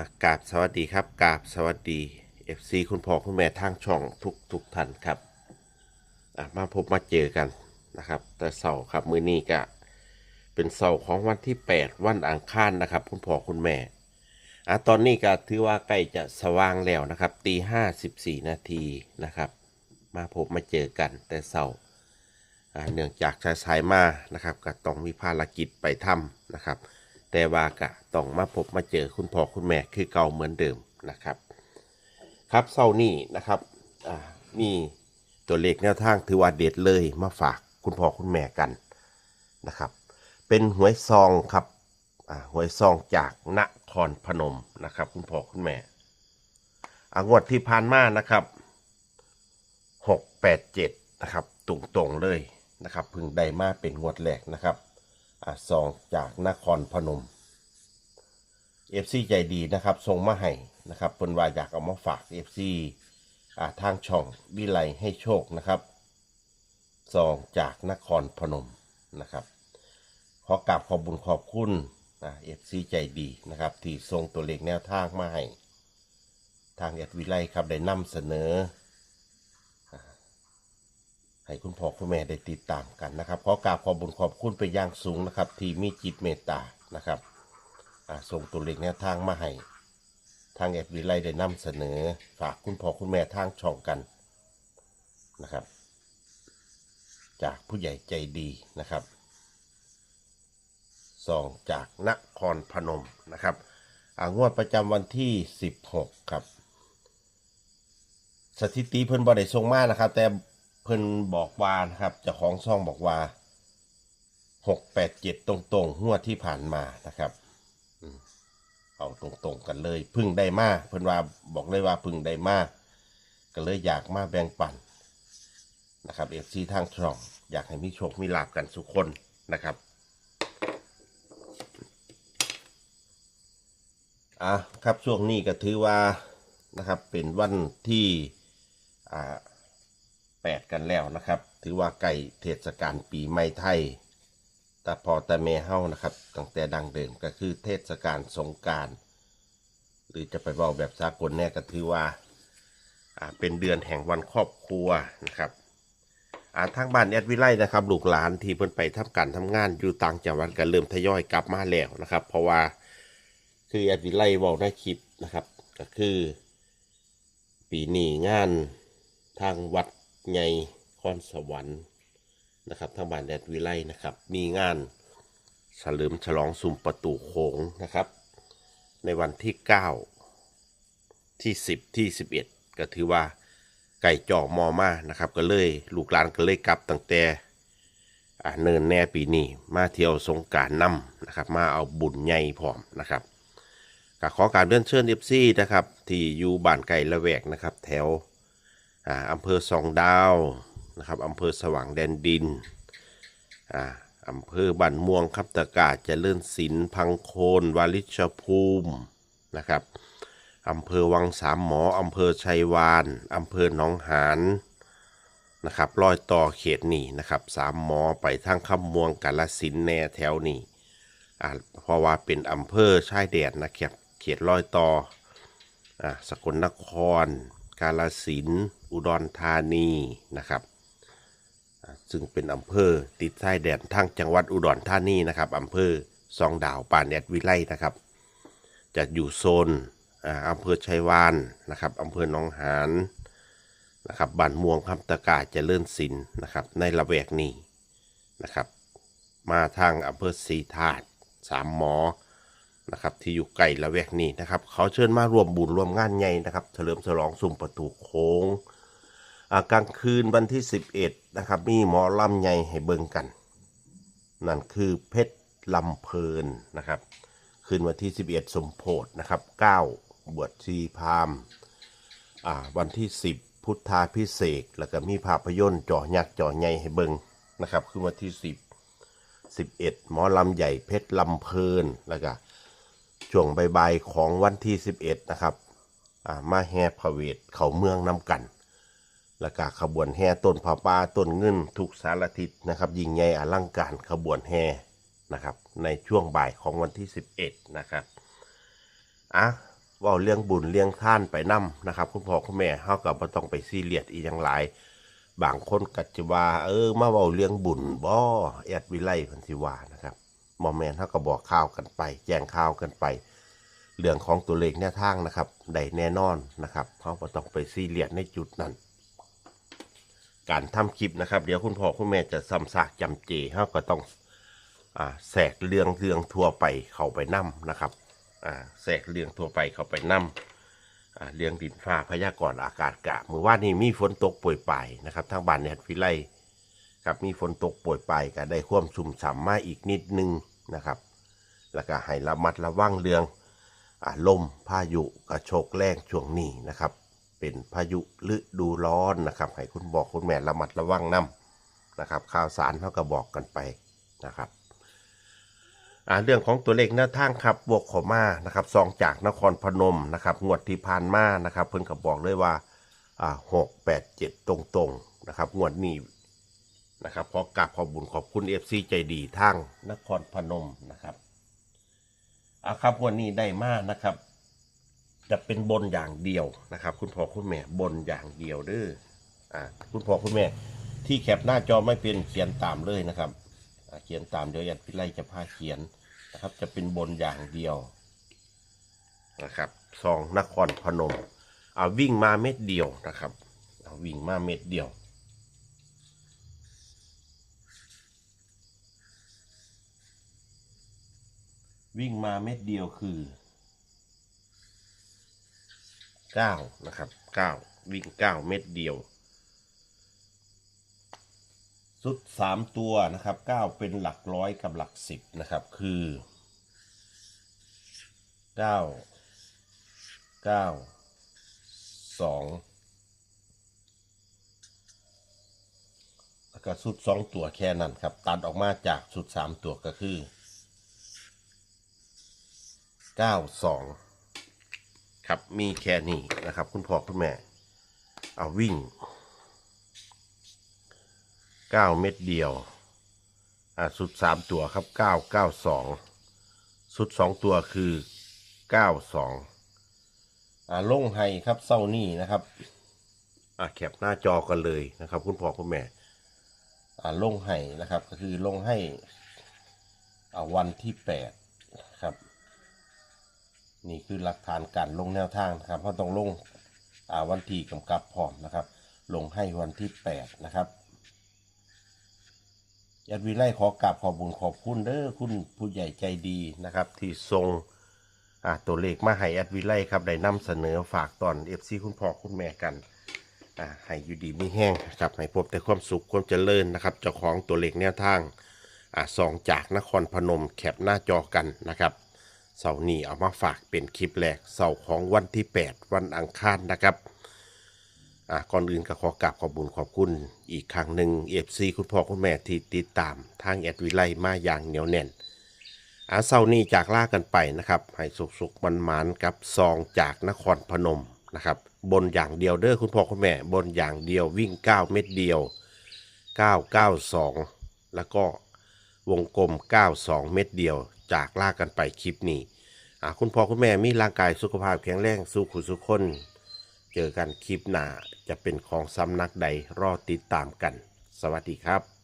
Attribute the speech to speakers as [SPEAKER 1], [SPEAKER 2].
[SPEAKER 1] อากาบสวัสดีครับกาบสวัสดี FC คุณพ่อคุณแม่ทางช่องทุกทุกท่านครับมาพบมาเจอกันนะครับ แต่เสาร์ครับมื้อนี้ก็เป็นเสาร์ของวันที่ 8 วันอังคารนะครับ คุณพ่อคุณแม่อะตอนนี้ก็ถือว่าใกล้จะสว่างแล้วนะครับตีห้าสิบสี่นาทีนะครับ มาพบมาเจอกันแต่เสาร์เนื่องจากชายสายมานะครับ ก็ต้องมีภารกิจไปทำนะครับ แต่ว่ากะต้องมาพบมาเจอคุณพ่อคุณแม่คือเก่าเหมือนเดิมนะครับ ครับเศร้านี้นะครับอ่ามีตัวเลขแนวทางถือว่าเด็ดเลยมาฝากคุณพ่อคุณแม่กันนะครับ เป็นหวยซองครับหวยซองจากนครพนมนะครับ คุณพ่อคุณแม่อ่างวดที่ผ่านมานะครับหกแปดเจ็ดนะครับตรงๆเลยนะครับ พึ่งได้มาเป็นงวดแรกนะครับ ซองจากนครพนมเอฟซีใจดีนะครับส่งมาให้นะครับเพิ่นว่าอยากเอามาฝากเอฟซีทางช่องวิไลให้โชคนะครับซองจากนครพนมนะครับขอกราบขอบบุญขอบคุณเอฟซีใจดีนะครับที่ส่งตัวเลขแนวทางมาให้ทางเอดวิไลครับได้นำเสนอ ให้คุณพ่อคุณแม่ได้ติดตามกันนะครับ ขอกราบขอบุญขอบคุณไปอย่างสูงนะครับ ที่มีจิตเมตตานะครับส่งตัวเลขแนวทางมาให้ทางเอ็ดวิไลได้นำเสนอ ฝากคุณพ่อคุณแม่ทางช่องกันนะครับ จากผู้ใหญ่ใจดีนะครับซองจากนครพนมนะครับอางวดประจำวันที่ 16 ครับ สถิติเพิ่นบ่ได้ส่งมานะครับ แต่ พิ่นบอกว่านะครับเจ้าของช่องบอกว่าหกแปดเจ็ดตรงๆหัวดที่ผ่านมานะครับเอาตรงๆกันเลยพึ่งได้มากเพิ่นว่าบอกเลยว่าพึ่งได้มาก็เลยอยากมาแบ่งปันนะครับเอฟซีทางช่อง อยากให้มีโชคมีลาบกันทุกคนนะครับอะครับช่วงนี้ก็ถือว่านะครับเป็นวันที่อ่า แปดกันแล้วนะครับ ถือว่าใกล้เทศกาลปีใหม่ไทยแต่พอแต่เมเฮานะครับ ตั้งแต่ดังเดิมก็คือเทศกาลสงการหรือจะไปเบาแบบสากลแน่ก็ถือว่าเป็นเดือนแห่งวันครอบครัวนะครับทางบ้านแอดวิไลนะครับลูกหลานที่เพิ่นไปทำการทำงานอยู่ต่างจังหวัดก็เริ่มทยอยกลับมาแล้วนะครับ เพราะว่าคือแอดวิไลบอกในคลิปนะครับ ก็คือ ปีนี้งานทางวัด ใหญ่คอนสวรรค์นะครับทางบ้านแดดวิไลนะครับ มีงานเฉลิมฉลองสุ่มประตูโขงนะครับ ในวันที่ 9 ที่ 10 ที่ 11 ก็ถือว่าไก่จ่อมอมานะครับก็เลยลูกหลานก็เลยกลับตั้งแต่เนินแน่ปีนี้มาเที่ยวสงการน้ำนะครับ มาเอาบุญใหญ่พร้อมนะครับก็ขอการเลื่อนเชิญเอฟซีนะครับ ที่อยู่บ้านไก่ละแวกนะครับ แถว อำเภอสองดาวนะครับอำเภอสว่างแดนดินอ่าอำเภอบ้านม่วงคับตะกาเจริญศิลป์พังโคน วาลิชภูมินะครับอำเภอวังสามหมออำเภอชัยวานอำเภอหนองหานนะครับรอยต่อเขตนี่นะครับสามหมอไปทางคำม่วงกาลสินธุ์แน่แถวนี้อ่าเพราะว่าเป็นอำเภอชายแดนนะครับเขตรอยต่ออ่าสกลนคร กาลสินอุดรธานีนะครับ ซึ่งเป็นอำเภอติดชายแดนทางจังหวัดอุดรธานีนะครับอำเภอซองดาวป่านแดดวิไลนะครับ จะอยู่โซนอำเภอชัยวานนะครับอำเภอหนองหานนะครับบ้านม่วงคำตะกาเจริญศิลป์นะครับ ในละแวกนี้นะครับ มาทางอำเภอศรีธาตุสามหมอ นะครับที่อยู่ใกล้ละแวกนี้นะครับ เขาเชิญมารวมบุญรวมงานใหญ่นะครับ เฉลิมฉลองสุ่มประตูโค้งอ่ากลางคืนวันที่ 11 นะครับ มีหมอลำใหญ่ให้เบิ่งกัน นั่นคือเพชรลำเพลินนะครับ คืนวันที่ 11 สมโพธนะครับ 9 บวชชีพามอ่าวันที่ 10 พุทธาพิเศษแล้วก็มีภาพยนตร์จ่อยักษ์จ่อใหญ่ให้เบิ่งนะครับ คือวันที่ 10 11 หมอลำใหญ่เพชรลำเพลินแล้วก็ ช่วงบ่ายๆของวันที่ 11 นะครับมาแห่พระเวทเขาเมืองน้ำกัน แล้วก็ขบวนแห่ต้นผาป่าต้นเงินทุกสารทิศนะครับยิ่งใหญ่อลังการขบวนแห่นะครับ ในช่วงบ่ายของวันที่ 11 นะครับอะว่าเรื่องบุญเรื่องท่านไปนํนะครับ คุณพ่อคุณแม่เฮาก็บ่ต้องไปซีเรียสอีหยังหลาย บางคนก็จะว่า เออ มาเว้าเรื่องบุญบ่แอดวิไลเพิ่นสิว่านะครับ บ่แม่นเฮาก็บอกข่าวกันไปแจ้งข่าวกันไป เรื่องของตัวเลขแนวทางนะครับได้แน่นอนนะครับเฮาบ่ต้องไปซีเรียสในจุดนั้น การทำคลิปนะครับ เดี๋ยวคุณพ่อคุณแม่จะซ้ำซากจำเจเฮาก็ต้องอ่าแสกเรื่องเรื่องทั่วไปเข้าไปนํนะครับอ่าแสกเรื่องทั่วไปเข้าไปนํอ่าเรื่องดินฟ้าพยากรณ์อากาศกะเมื่อวานนี้มีฝนตกป่วยปลายนะครับทางบ้านเนี่ยฟิไล ครับมีฝนตกโป่วยปลายก็ได้ความชุ่มฉ่ำมาอีกนิดนึงนะครับ แล้วก็ให้ระมัดระวังเรื่องอลมพายุกระโชกแรงช่วงนี้นะครับ เป็นพายุฤดูร้อนนะครับให้คุณบอกคุณแม่ระมัดระวังนํนะครับ ข่าวสารเขาก็บอกกันไปนะครับเรื่องของตัวเลขหน้าทางครับบวกขอมานะครับซองจากนครพนมนะครับงวดที่ผ่านมานะครับ เพิ่นก็บอกเลยว่าหกแปดเจ็ดตรงๆนะครับงวดนี้ นะครับขอกราบขอบบุญขอบคุณเอฟซีใจดีทางนครพนมนะครับอาครับวันนี้ได้มากนะครับ จะเป็นบนอย่างเดียวนะครับ คุณพ่อคุณแม่บนอย่างเดียวเด้ออ่าคุณพ่อคุณแม่ ที่แคปหน้าจอไม่เป็นเขียนตามเลยนะครับเขียนตามเดี๋ยวยันพิไลจะพาเขียนนะครับ จะเป็นบนอย่างเดียวนะครับซองนครพนมเอาวิ่งมาเม็ดเดียวนะครับเอาวิ่งมาเม็ดเดียว วิ่งมาเม็ดเดียวคือเก้านะครับเก้าวิ่งเก้าเม็ดเดียว สุดสามตัวนะครับเก้าเป็นหลักร้อยกับหลักสิบนะครับคือเก้าเก้าสองแล้วก็สุดสองตัวแค่นั้นครับ ตัดออกมาจากสุดสามตัวก็คือ เก้าสองครับมีแค่นี้นะครับ คุณพ่อคุณแม่ เอาวิ่งเก้าเม็ดเดียว อ่าสุดสามตัวครับเก้าเก้าสองสุดสองตัวคือเก้าสองอ่าลงไห้ครับเศร้านี่นะครับ อ่าแคปหน้าจอกันเลยนะครับ คุณพ่อคุณแม่ อ่าลงไห้นะครับ ก็คือลงให้อ่าวันที่แปดครับ นี่คือหลักฐานการลงแนวทางนะครับเพราะต้องลงวันที่กำกับพร้อมนะครับ ลงให้วันที่แปดนะครับยัดวิไลขอกราบขอบบุญขอบคุณเด้อคุณผู้ใหญ่ใจดีนะครับ ที่ทรงตัวเลขมาให้แอดวิไลครับได้นำเสนอฝากตอนเอฟซีคุณพ่อคุณแม่กันให้อยู่ดีไม่แห้งครับให้พบแต่ความสุขความเจริญนะครับ เจ้าของตัวเลขแนวทางอสองจากนครพนมแคปหน้าจอกันนะครับ เสาร์นี้เอามาฝากเป็นคลิปแรกเสาร์ของวันที่ 8 วันอังคารนะครับอะก่อนอื่นก็ขอกราบขอบบุญขอบคุณอีกครั้งหนึ่งเอฟซีคุณพ่อคุณแม่ที่ติดตามทางแอดวิไลมาอย่างเหนียวแน่นอาเศร้านี้จากล่ากันไปนะครับ ให้สุกๆมันมานกับซองจากนครพนมนะครับ บนอย่างเดียวเด้อคุณพ่อคุณแม่ บนอย่างเดียววิ่ง 9 เม็ดเดียว 992 แล้วก็วงกลม 92 เม็ดเดียว จากล่ากันไปคลิปนี้คุณพ่อคุณแม่มีร่างกายสุขภาพแข็งแรงสู้ขุสุขคน เจอกันคลิปหน้าจะเป็นของสำนักใดรอติดตามกัน สวัสดีครับ